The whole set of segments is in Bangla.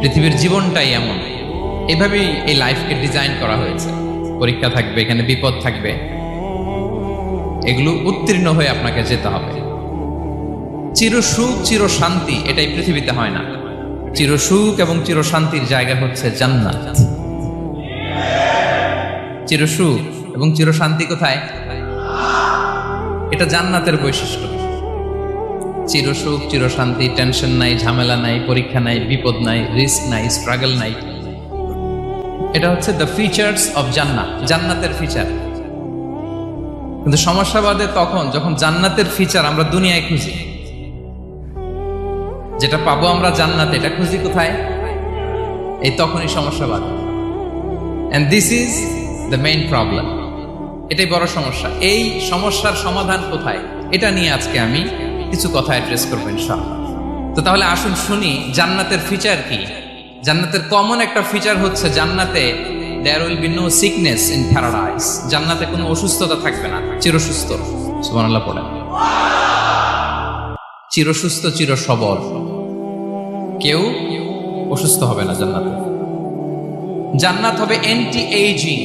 পৃথিবীর জীবনটাই এমন। এভাবেই এই লাইফকে ডিজাইন করা হয়েছে। পরীক্ষা থাকবে, এখানে বিপদ থাকবে। এগুলো উত্তীর্ণ হয়ে আপনাকে যেতে হবে। চির সুখ, চির শান্তি, এটাই পৃথিবীতে হয় না। চির সুখ এবং চির শান্তির জায়গা হচ্ছে জান্নাত। চির সুখ এবং চির শান্তি কোথায়? এটা জান্নাতের বৈশিষ্ট্য। চির সুখ চির টেনশন নাই, ঝামেলা নাই, পরীক্ষা নাই, বিপদ নাই, রিস্ক নাই, স্ট্রাগল নাই। এটা হচ্ছে দ্য ফিচার্স অফ জান্নাত, জান্নাতের ফিচার কিন্তু সমস্যাবাদে তখন যখন জান্নাতের ফিচার আমরা দুনিয়ায় খুঁজি, যেটা পাবো আমরা জান্নাতে, এটা খুঁজি কোথায়? এই তখনই সমস্যা সমস্যাবাদ। And this is the main problem এটাই বড় সমস্যা। এই সমস্যার সমাধান কোথায়? এটা নিয়ে আজকে আমি কিছু কথা অ্যাড্রেস করব ইনশাআল্লাহ। তো তাহলে আসুন শুনি, জান্নাতের ফিচার কি? জান্নাতের কমন একটা ফিচার হচ্ছে জান্নাতে there will be no sickness in paradise জান্নাতে কোনো অসুস্থতা থাকবে না, চিরসুস্থ। সুবহানাল্লাহ পড়েন। চিরসুস্থ চির সবল কেউ অসুস্থ হবে না জান্নাতে। জান্নাত হবে এন্টি এইজিং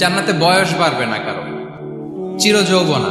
জান্নাতে বয়স বাড়বে না কারও। চির যৌবনা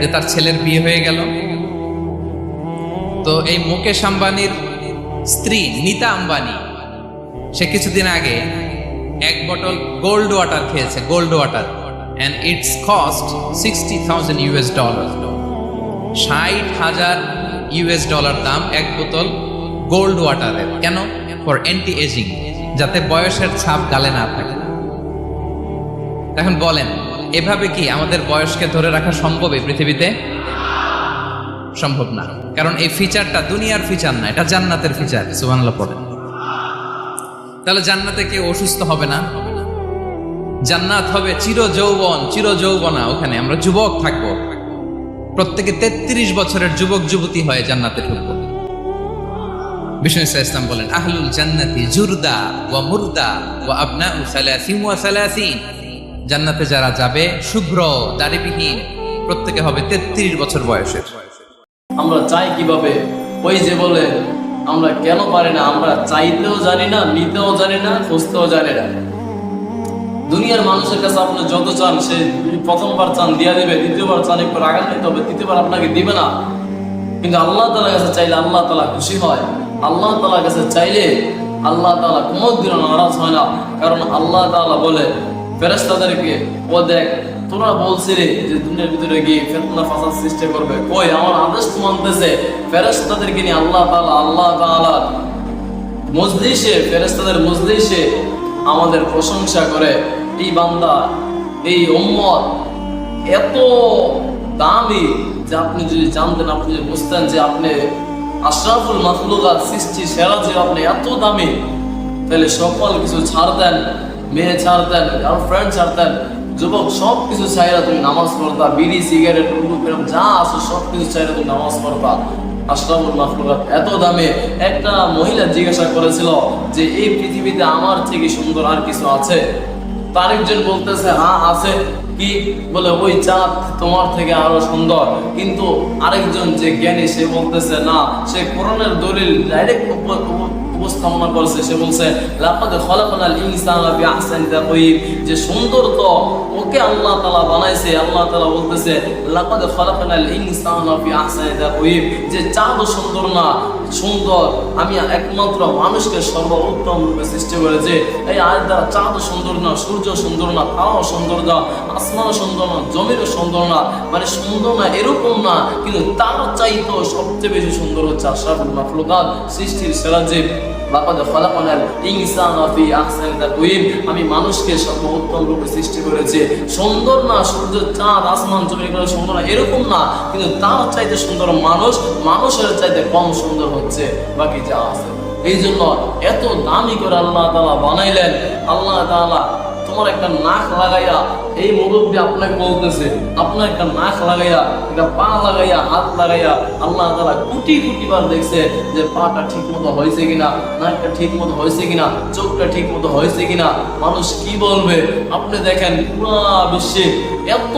যে তার ছেলের বিয়ে হয়ে গেল। তো এই মুকেশ আম্বানির স্ত্রী নিতা আম্বানি, সে কিছুদিন আগে এক বটল গোল্ড ওয়াটার খেয়েছে, gold water and it's cost sixty thousand US dollar ষাট হাজার ইউএস ডলার দাম এক বোতল গোল্ড ওয়াটারের। কেন? ফর অ্যান্টি এজিং যাতে বয়সের ছাপ গালে না থাকে। এখন বলেন এভাবে কি আমাদের বয়সকে ধরে রাখা সম্ভব এই পৃথিবীতে? সম্ভব না। কারণ এই ফিচারটা দুনিয়ার ফিচার না, এটা জান্নাতের ফিচার সুবহানাল্লাহ পড়ে তাহলে জান্নাতে কেউ অসুস্থ হবে না? জান্নাত হবে চির যৌবন চির যৌবনা ওখানে। আমরা যুবক থাকব। প্রত্যেকে তেত্রিশ বছরের যুবক, যুবতী হয়ে জান্নাতে ঢুকবো। বিষ্ণু ইসা ইসলাম বলেন, আহলুল জান্নাতি জুরদা ওয়া মুরদা ওয়া আবনাউ সালাসিন ওয়া সালাসিন। জান্নাতে যারা যাবে, শুভ্র, দাড়িবিহীন, প্রত্যেকে হবে তেত্রিশ বছর বয়সের। আমরা চাই কীভাবে? ওই যে বলে, আমরা কেন পারি না? আমরা চাইতেও জানি না, নিতেও জানি না, খুঁজতেও জানি না। দুনিয়ার মানুষের কাছে আপনি যত চান, সে প্রথমবার চান, দিয়া দেবে, দ্বিতীয়বার চান, একটু রাগান নিতে হবে, তৃতীয়বার আপনাকে দিবে না। কিন্তু আল্লাহ তালার কাছে চাইলে আল্লাহ তালা খুশি হয়। আল্লাহ তালার কাছে চাইলে আল্লাহ তালা কোনো কোনোদিনও নারাজ হয় না। কারণ আল্লাহ তালা বলে ফেরেস্তাদেরকে ও দেখ, তোরা বলছিলে যে দুনিয়ার ভিতরে গিয়ে ফেতনা ফাসাদ সৃষ্টি করবে। কই, আমার আদেশ তো মানতেছে ফেরেস্তাদেরকে নিয়ে আল্লাহ তাআলা আল্লাহ তাআলা মজলিসে ফেরেস্তাদের মজলিসে আমাদের প্রশংসা করে, এই বান্দা, এই উম্মত এত দামি যে আপনি যদি জানতেন, আপনি যদি বুঝতেন যে আপনি আশরাফুল মাখলুকাত সৃষ্টি সেরা যে আপনি এত দামি, তাহলে সকল কিছু ছাড়তেন। মেয়ে ছাড়তেন গার্লফ্রেন্ড ছাড়তেন যুবক সব কিছু চাইরা তুমি নামাজ পড়তা বিড়ি সিগারেট এরকম যা আছে সব কিছু চাইরা তুমি নামাজ পড়তা এত দামে একটা মহিলা জিজ্ঞাসা করেছিল যে, এই পৃথিবীতে আমার থেকে সুন্দর আর কিছু আছে? তার একজন বলতেছে হ্যাঁ আছে। কি? বলে, ওই চাঁদ তোমার থেকে আরও সুন্দর। কিন্তু আরেকজন যে জ্ঞানী, সে বলতেছে, না, সে কোরআনের দলিল ডাইরেক্ট উপস্থাপনা করছে, সে বলছে, লাকাদ খলাকনাল ইনসানা ফি আহসানি তাকওয়িম যে সুন্দর তো ওকে আল্লাহ তাআলা বানাইছে, আল্লাহ তাআলা বলতেছে, লাকাদ খলাকনাল ইনসানা ফি আহসানি তাকওয়িম যে চাঁদ সুন্দর না সুন্দর। আমি একমাত্র মানুষকে সর্বোত্তম রূপে সৃষ্টি করেছি। এই আজ দ্বারা চাঁদ সুন্দর না, সূর্য সুন্দর না তারাও সুন্দর না, আসমান সুন্দর না জমিরও সুন্দর না মানে সুন্দর না, এরকম না, কিন্তু তার চাইতেও সবচেয়ে বেশি সুন্দর হচ্ছে আশরাফুল মাখলুকাত, সৃষ্টির সেরা জীব। লাকাদ খলাকনাল ইনসানা ফি আহসানি আমি মানুষকে সর্বোত্তম রূপে সৃষ্টি করেছি। সুন্দর না, সূর্য, চাঁদ, আসমান জমি সুন্দর না, এরকম না, কিন্তু তার চাইতে সুন্দর মানুষ, মানুষের চাইতে কম সুন্দর হচ্ছে, বাকি যা আছে। এই জন্য এত দামি করে আল্লাহ তাআলা বানাইলেন, আল্লাহ তাআলা তোমার একটা নাক লাগাইয়া এই মুরব্বী আপনাকে বলতেছে, আপনার একটা নাক লাগাইয়া, একটা পা লাগাইয়া, হাত লাগাইয়া আল্লাহ তাআলা কোটি কোটি বার দেখছে যে পাটা ঠিক মতো হয়েছে কিনা, নাকটা ঠিক মতো হয়েছে কিনা, চোখটা ঠিক মতো হয়েছে কিনা। মানুষ কি বলবে? আপনি দেখেন পুরা বিশ্বে এত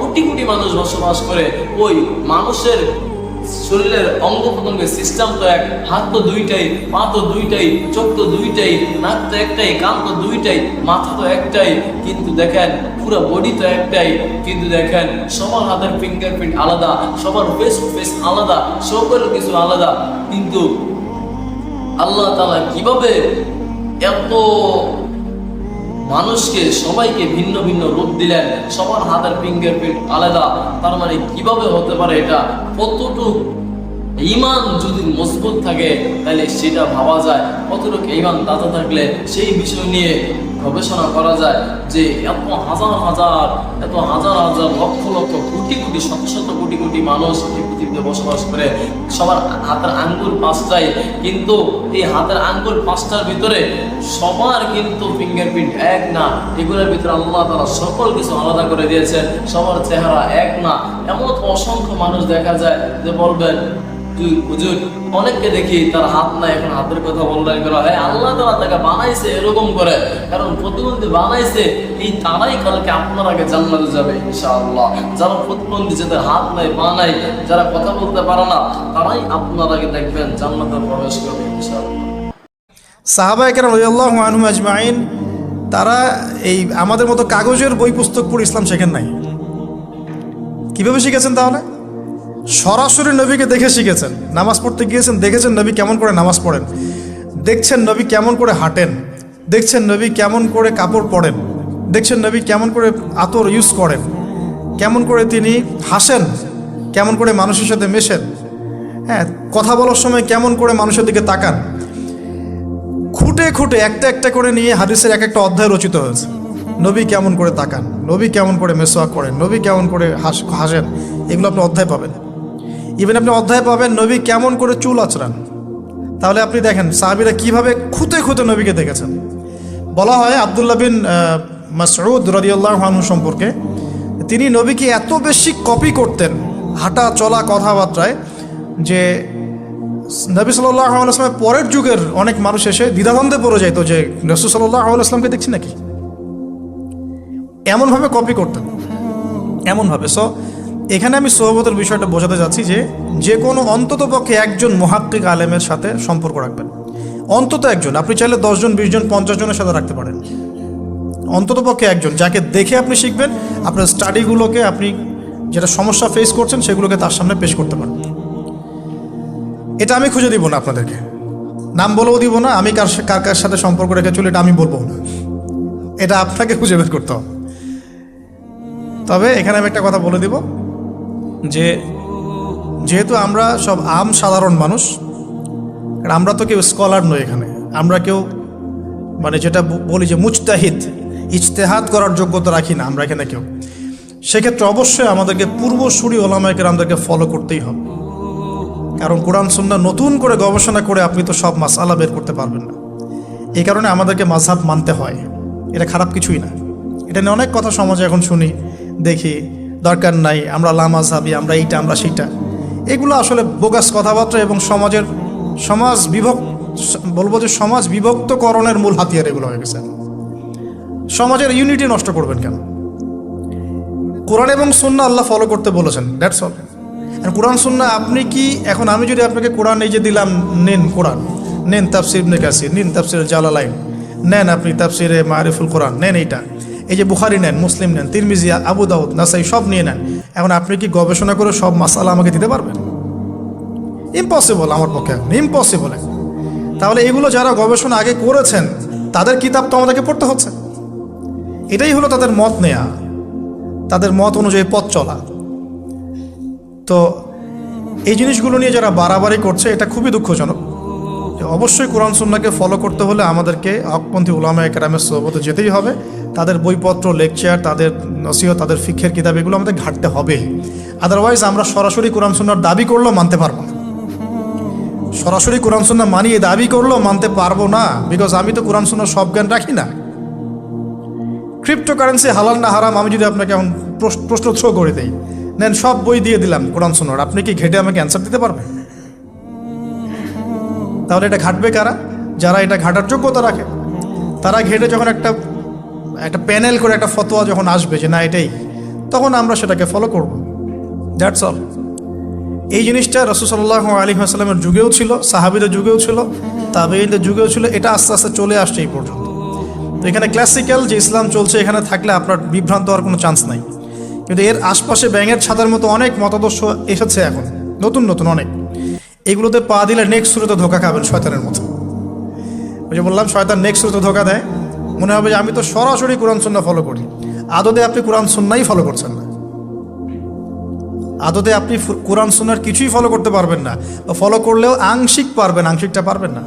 কোটি কোটি মানুষ বসবাস করে, ওই মানুষের শরীরের অঙ্গ প্রত্যঙ্গের সিস্টেম তো এক, হাত তো দুইটাই, পা তো দুইটাই, চোখ তো দুইটাই, নাক তো একটাই, কান তো দুইটাই, মাথা তো একটাই, কিন্তু দেখেন পুরো বডি তো একটাই, কিন্তু দেখেন সবার হাতের ফিঙ্গারপ্রিন্ট আলাদা, সবার ফেস টু ফেস আলাদা সকল কিছু আলাদা, কিন্তু আল্লাহ তালা কীভাবে এত মানুষকে, সবাইকে ভিন্ন ভিন্ন রূপ দিলেন। সবার হাতের ফিঙ্গার প্রিন্ট আলাদা। তার মানে কীভাবে হতে পারে এটা? কতটুকু ইমান যদি মজবুত থাকে, তাহলে সেটা ভাবা যায়। কতটুকু ইমান তাজা থাকলে সেই বিষয় নিয়ে গবেষণা করা যায় যে এত হাজার হাজার, এত হাজার হাজার লক্ষ লক্ষ কোটি কোটি, শত শত কোটি কোটি মানুষ এই পৃথিবীতে বসবাস করে। সবার হাতের আঙ্গুল পাঁচটাই কিন্তু এই হাতের আঙ্গুল পাঁচটার ভিতরে সবার কিন্তু ফিঙ্গারপ্রিন্ট এক না। এগুলোর ভিতরে আল্লাহ তারা সকল কিছু আলাদা করে দিয়েছেন। সবার চেহারা এক না। এমন অসংখ্য মানুষ দেখা যায় যে বলবেন হুজুর, অনেককে দেখি তার হাত নাই, এখন হাতের কথা বললেন করা, হয়, আল্লাহ তারা তাকে বানাইছে এরকম করে। কারণ প্রতিবন্ধী বানাইছে, এই তারাই কালকে আপনার আগে জান্নাতে যাবে যারা প্রতিবন্ধী, যাদের হাত নাই, পা নাই, যারা কথা বলতে পারে না, তারাই আপনার আগে দেখবেন জান্নাতে প্রবেশ করবে, ইনশাআল্লাহ। তারা এই আমাদের মতো কাগজের বই পুস্তক পড়ে ইসলাম শেখেন নাই। কীভাবে শিখেছেন তাহলে? সরাসরি নবীকে দেখে শিখেছেন নামাজ পড়তে গিয়েছেন দেখেছেন নবী কেমন করে নামাজ পড়েন দেখছেন নবী কেমন করে হাঁটেন দেখছেন নবী কেমন করে কাপড় পরেন দেখছেন নবী কেমন করে আতর ইউজ করেন কেমন করে তিনি হাসেন কেমন করে মানুষের সাথে মেশেন হ্যাঁ কথা বলার সময় কেমন করে মানুষের দিকে তাকান খুঁটে খুঁটে একটা একটা করে নিয়ে হাদিসের এক একটা অধ্যায় রচিত হয়েছে নবী কেমন করে তাকান নবী কেমন করে মেসোয়াক করেন নবী কেমন করে হাস হাসেন এগুলো আপনি অধ্যায় পাবেন ইভেন আপনি অধ্যায় পাবেন নবী কেমন করে চুল আচড়ান। তাহলে আপনি দেখেন সাহাবিরা কীভাবে খুঁতে খুঁতে নবীকে দেখেছেন। বলা হয় আবদুল্লাহ বিন আহ, মাসউদ রদিউল্লাহ সম্পর্কে তিনি নবীকে এত বেশি কপি করতেন হাঁটা চলা কথাবার্তায় যে নবী সাল্লাহ আসলামের পরের যুগের অনেক মানুষ এসে দ্বিধাদ্বন্দ্বে পড়ে যেত যে রসুল সাল্লাহ আসলামকে দেখছি নাকি? এমনভাবে কপি করতেন। এমনভাবে। সো এখানে আমি সোহবতের বিষয়টা বোঝাতে যাচ্ছি যে যে কোনো অন্তত পক্ষে একজন মহাক্কিক আলেমের সাথে সম্পর্ক রাখবেন। অন্তত একজন। আপনি চাইলে দশজন বিশ জন পঞ্চাশ জনের সাথে রাখতে পারেন। অন্তত পক্ষে একজন। যাকে দেখে আপনি শিখবেন, আপনার স্টাডিগুলোকে আপনি যেটা সমস্যা ফেস করছেন, সেগুলোকে তার সামনে পেশ করতে পারেন। এটা আমি খুঁজে দিব না আপনাদেরকে। নাম বলেও দিব না, আমি কার কার কার সাথে সম্পর্ক রেখে চলি এটা আমি বলব না। এটা আপনাকে খুঁজে বের করতে হবে। তবে এখানে আমি একটা কথা বলে দিব। যে যেহেতু আমরা সব আম সাধারণ মানুষ আমরা তো কেউ স্কলার নই এখানে। আমরা কেউ মানে যেটা বলি যে মুজতাহিদ, ইজতেহাদ করার যোগ্যতা রাখি না আমরা এখানে কেউ। সেক্ষেত্রে অবশ্যই আমাদেরকে পূর্বসূরি ওলামায়কের আমাদেরকে ফলো করতেই হবে। কারণ কোরআন সুন্না নতুন করে গবেষণা করে আপনি তো সব মাসালা বের করতে পারবেন না। এই কারণে আমাদেরকে মাঝহাব মানতে হয়। এটা খারাপ কিছুই না। এটা নিয়ে অনেক কথা সমাজে এখন শুনি, দেখি। দরকার নাই, আমরা লামাজহাবি আমরা এইটা, আমরা সেইটা। এগুলো আসলে বোগাস কথাবার্তা এবং সমাজের সমাজ বিভক্ত, বলব যে সমাজ বিভক্তকরণের মূল হাতিয়ার এগুলো হয়ে গেছে। সমাজের ইউনিটি নষ্ট করবেন কেন? কোরআন এবং সুন্না আল্লাহ ফলো করতে বলেছেন দ্যাটস অল কোরআন সুন্না আপনি কি, এখন আমি যদি আপনাকে কোরআন এই যে দিলাম, নেন কোরআন, নেন তাফসির ইবনে কাসির, নিন তাফসির জালালাইন, নেন আপনি তাফসিরে মারিফুল কোরআন, নেন এইটা। এই যে বুখারি নেন, মুসলিম নেন, তিরমিজি, আবু দাউদ, নাসাই সব নিয়ে নেন, এখন আপনি কি গবেষণা করে সব মাসালা আমাকে দিতে পারবেন? ইম্পসিবল আমার পক্ষে এখন ইম্পসিবল তাহলে এগুলো যারা গবেষণা আগে করেছেন, তাদের কিতাব তো আমাদেরকে পড়তে হচ্ছে। এটাই হলো তাদের মত নেয়া, তাদের মত অনুযায়ী পথ চলা। তো এই জিনিসগুলো নিয়ে যারা বাড়াবাড়ি করছে, এটা খুবই দুঃখজনক। অবশ্যই কোরআন সুন্নাকে ফলো করতে হলে আমাদেরকে হকপন্থী উলামা একরামের সোহবতে যেতেই হবে। তাদের বইপত্র লেকচার তাদের নসিহত, তাদের ফিক্ষের কিতাব, এগুলো আমাদের ঘাটতে হবে আদারওয়াইজ আমরা সরাসরি কোরআন সুন্নার দাবি করলেও মানতে পারব না। সরাসরি কোরআন সুন্না মানিয়ে দাবি করলেও মানতে পারব না বিকজ আমি তো কোরআন সুন্নার সব জ্ঞান রাখি না। ক্রিপ্টোকারেন্সি হালাল না হারাম, আমি যদি আপনাকে এখন প্রশ- প্রশ্ন থ্রো করে দিই, নেন সব বই দিয়ে দিলাম কোরআন সুন্নার আপনি কি ঘেটে আমাকে অ্যান্সার দিতে পারবেন? তাহলে এটা ঘাটবে কারা? যারা এটা ঘাটার যোগ্যতা রাখে, তারা ঘেটে যখন একটা একটা প্যানেল করে একটা ফতোয়া যখন আসবে যে না, এটাই, তখন আমরা সেটাকে ফলো করব। দ্যাটস অল এই জিনিসটা রসুসাল্লাহ আলী আসসালামের যুগেও ছিল, সাহাবিদের যুগেও ছিল তাবেইনদের যুগেও ছিল, এটা আস্তে আস্তে চলে আসছে এই পর্যন্ত। তো এখানে ক্লাসিক্যাল যে ইসলাম চলছে, এখানে থাকলে আপনার বিভ্রান্ত হওয়ার কোনো চান্স নাই। কিন্তু এর আশপাশে ব্যাঙের ছাতার মতো অনেক মতাদর্শ এসেছে এখন, নতুন নতুন অনেক। এগুলোতে পা দিলে নেক্সট শুরুতে ধোকা খাবেন শয়তানের মতো। ওই যে বললাম, শয়তান নেক্সট শুরুতে ধোকা দেয়। মনে হবে যে আমি তো সরাসরি কোরআন সুন্না ফলো করি। আদতে আপনি কোরআন সুন্নাই ফলো করছেন না। আদতে আপনি কোরআন সুন্নার কিছুই ফলো করতে পারবেন না। ফলো করলেও আংশিক পারবেন, আংশিকটা পারবেন না।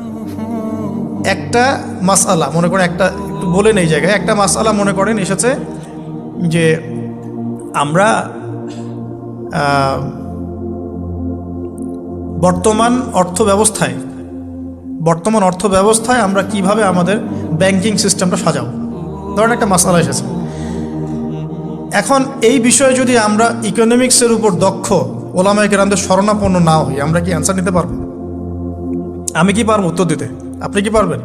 একটা মাসালা মনে করেন একটা, একটু বলেন এই জায়গায়, একটা মাসালা মনে করেন এসেছে যে আমরা বর্তমান অর্থ ব্যবস্থায় বর্তমান অর্থ ব্যবস্থায় আমরা কীভাবে আমাদের ব্যাংকিং সিস্টেমটা সাজাবো? ধরেন একটা মাসালা এসেছে। এখন এই বিষয়ে যদি আমরা ইকোনমিক্সের উপর দক্ষ ওলামায়কের আমাদের শরণাপন্ন না হই, আমরা কি অ্যান্সার নিতে পারব? আমি কি পারব উত্তর দিতে? আপনি কি পারবেন?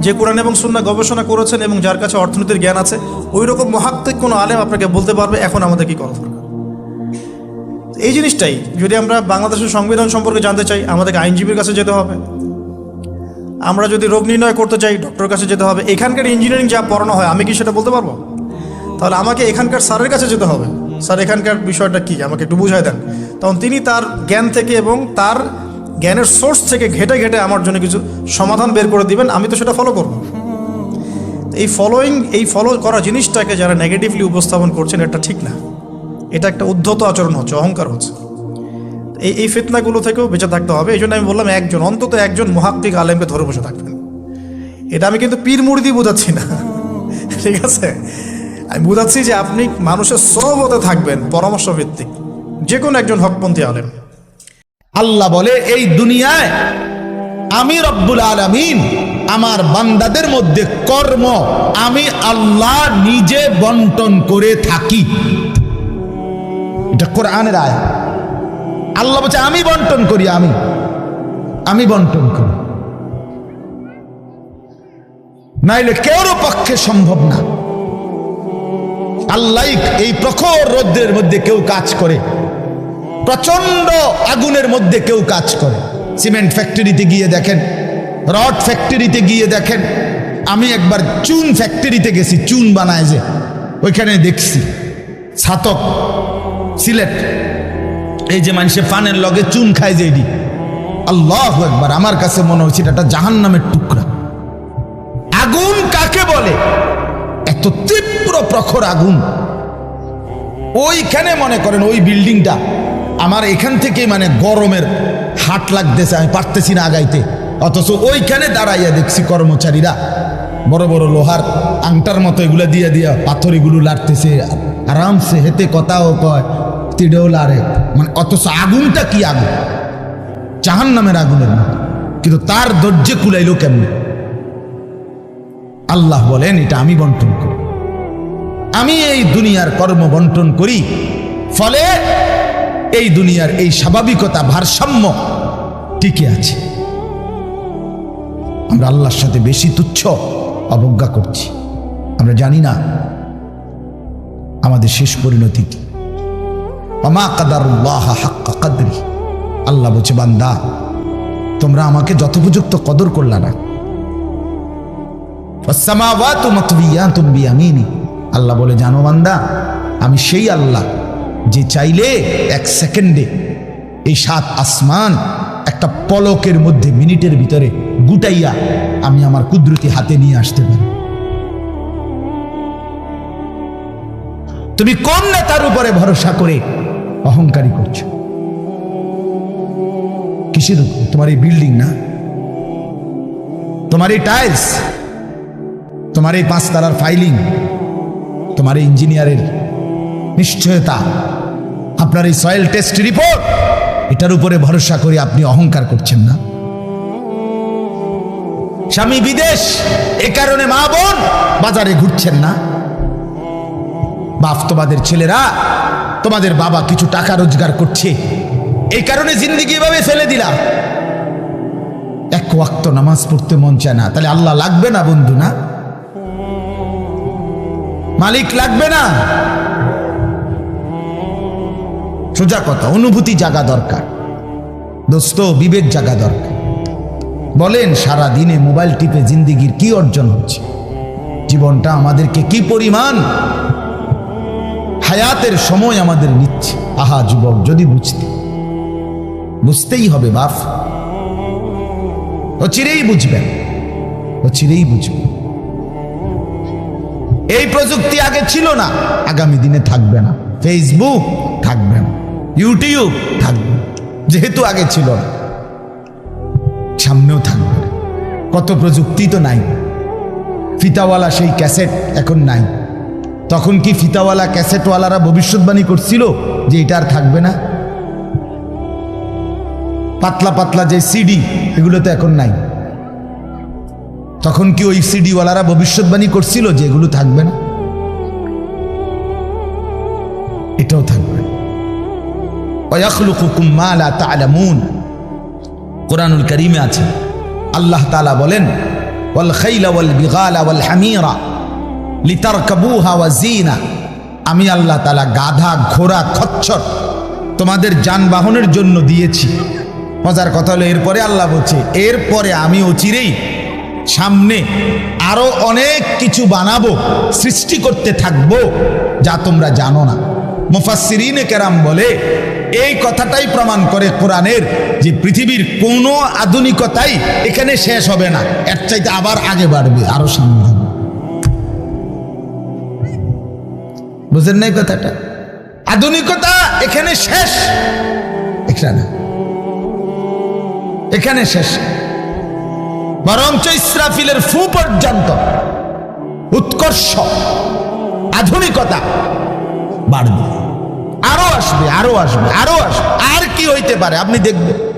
যে কোরআন এবং সুন্না গবেষণা করেছেন এবং যার কাছে অর্থনীতির জ্ঞান আছে ওই রকম মহাত্মিক কোনো আলেম আপনাকে বলতে পারবে, এখন আমাদের কি করা এই জিনিসটাই, যদি আমরা বাংলাদেশের সংবিধান সম্পর্কে জানতে চাই, আমাদেরকে আইনজীবীর কাছে যেতে হবে। আমরা যদি রোগ নির্ণয় করতে চাই ডক্টরের কাছে যেতে হবে। এখানকার ইঞ্জিনিয়ারিং যা পড়ানো হয়, আমি কি সেটা বলতে পারব? তাহলে আমাকে এখানকার স্যারের কাছে যেতে হবে। স্যার, এখানকার বিষয়টা কি? আমাকে একটু বুঝাই দেন। তখন তিনি তার জ্ঞান থেকে এবং তার জ্ঞানের সোর্স থেকে ঘেটে ঘেটে আমার জন্য কিছু সমাধান বের করে দিবেন। আমি তো সেটা ফলো করব। এই ফলোয়িং এই ফলো করা জিনিসটাকে যারা নেগেটিভলি উপস্থাপন করছেন, এটা ঠিক না। এটা একটা উদ্ধত আচরণ হচ্ছে, অহংকার হচ্ছে। এই এই ফিতনাগুলো থেকেও বেঁচে থাকতে হবে, এই জন্য আমি বললাম একজন, অন্তত একজন মহাক্কিক আলেমকে ধরে বসে থাকবেন। এটা আমি কিন্তু পীর মুড়ি বোঝাচ্ছি না। ঠিক আছে? আমি বোঝাচ্ছি যে আপনি মানুষের সহবতে থাকবেন পরামর্শ ভিত্তিক যে কোনো একজন হকপন্থী আলেম। আল্লাহ বলে, এই দুনিয়ায় আমি রব্বুল আলামিন, আমার বান্দাদের মধ্যে কর্ম আমি আল্লাহ নিজে বন্টন করে থাকি। এটা কোরআনের আয়। আল্লাহ বলছে, আমি বন্টন করি, আমি। আমি বন্টন করি। নাইলে কেউর পক্ষে সম্ভব না। আল্লাহ এই প্রখর রৌদ্রের মধ্যে কেউ কাজ করে। প্রচণ্ড আগুনের মধ্যে কেউ কাজ করে। সিমেন্ট ফ্যাক্টরিতে গিয়ে দেখেন, রড ফ্যাক্টরিতে গিয়ে দেখেন। আমি একবার চুন ফ্যাক্টরিতে গেছি, চুন বানায় যে। ওইখানে দেখছি, ছাতক। সিলেট। এই যে মানুষে পানের লগে চুন খায় যে এটি। আল্লাহ একবার আমার কাছে মনে হচ্ছে এটা একটা জাহান নামের টুকরা। আগুন কাকে বলে? এত তীব্র প্রখর আগুন। ওইখানে মনে করেন ওই বিল্ডিংটা, আমার এখান থেকে মানে গরমের হাট লাগতেছে, আমি পারতেছি না আগাইতে। অথচ ওইখানে দাঁড়াইয়া দেখছি কর্মচারীরা, বড় বড় লোহার আংটার মতো এগুলো দিয়ে দিয়া পাথর এগুলো লাড়তেছে। আরামসে হেতে কথাও কয় তিড়েও লাড়ে মানে অথচ আগুনটা কি আগুন? জাহান নামের আগুনের মতো। কিন্তু তার ধৈর্যে কুলাইলো কেমনে? আল্লাহ বলেন, এটা আমি বন্টন করি। আমি এই দুনিয়ার কর্ম বন্টন করি। ফলে এই দুনিয়ার এই স্বাভাবিকতা ভারসাম্য টিকে আছে। আমরা আল্লাহর সাথে বেশি তুচ্ছ অবজ্ঞা করছি। আমরা জানি না আমাদের শেষ পরিণতি কি। আল্লাহ বলছে, বান্দা, তোমরা আমাকে যথোপযুক্ত কদর করলা না। আল্লাহ বলে, জানো বান্দা, আমি সেই আল্লাহ যে চাইলে এক সেকেন্ডে এই সাত আসমান একটা পলকের মধ্যে মিনিটের ভিতরে গুটাইয়া আমি আমার কুদরতি হাতে নিয়ে আসতে পারি। তুমি কোন নেতার উপরে ভরসা করে অহংকারী করছ? কিসের তোমার এই বিল্ডিং না? তোমার এই টাইলস? তোমার এই পাঁচতারার ফাইলিং? তোমার এই ইঞ্জিনিয়ারের নিশ্চয়তা? আপনার এই সয়েল টেস্ট রিপোর্ট? এটার উপরে ভরসা করে আপনি অহংকার করছেন না? স্বামী বিদেশ, এ কারণে মা বোন বাজারে ঘুরছেন না? বাপ তোমাদের ছেলেরা, তোমাদের বাবা কিছু টাকা রোজগার করছে। এই কারণে জিন্দিগি এভাবে ফেলে দিলা এক ওয়াক্ত নামাজ পড়তে মন চায় না। তাহলে আল্লাহ লাগবে না বন্ধু না? মালিক লাগবে না? সোজা কথা, অনুভূতি জাগা দরকার। দোস্ত, বিবেক জাগা দরকার। বলেন সারা দিনে মোবাইল টিপে জিন্দিগির কি অর্জন হচ্ছে? জীবনটা আমাদেরকে কি পরিমাণ হায়াতের সময় আমাদের নিচ্ছে। আহা, যুবক, যদি বুঝতে। বুঝতেই হবে, বাপ। ও চিরেই বুঝবেন ও চিরেই বুঝবেন এই প্রযুক্তি আগে ছিল না, আগামী দিনে থাকবে না। ফেসবুক থাকবে না। ইউটিউব থাকবে যেহেতু আগে ছিল না, সামনেও থাকবে কত প্রযুক্তি তো নাই। ফিতাওয়ালা সেই ক্যাসেট এখন নাই। তখন কি ফিতাওয়ালা ক্যাসেটওয়ালারা ভবিষ্যৎবাণী করছিল যে এটা আর থাকবে না? পাতলা পাতলা যে সিডি, এগুলো তো এখন নাই। তখন কি ওই সিডিওয়ালারা ভবিষ্যৎবাণী করছিল যে এগুলো থাকবে না? এটাও থাকবে। কোরআনুল কারীমে আছে। আল্লাহ তাআলা বলেন, ওয়াল খাইলা ওয়াল বিগালা ওয়াল হামিরা। লিতারকাবুহা ওয়া জিনা আমি আল্লাহ তাআলা গাধা, ঘোড়া, খচ্চর তোমাদের যানবাহনের জন্য দিয়েছি। মজার কথা হলো, এরপরে আল্লাহ বলছে, এরপরে আমি অচিরেই সামনে আরও অনেক কিছু বানাবো, সৃষ্টি করতে থাকব, যা তোমরা জানো না। মুফাসসিরিনে কেরাম বলে, এই কথাটাই প্রমাণ করে কোরআনের যে পৃথিবীর কোনো আধুনিকতাই এখানে শেষ হবে না। এর চাইতে আবার আগে বাড়বে, আরও সামনে। বুঝেন নাই কথাটা? আধুনিকতা এখানে শেষ। এখানে এখানে শেষ। বরঞ্চ ইসরাফিলের ফু পর্যন্ত উৎকর্ষ, আধুনিকতা বাড়বে। আরও আসবে আরও আসবে আরও আসবে। আর কি হইতে পারে, আপনি দেখবেন।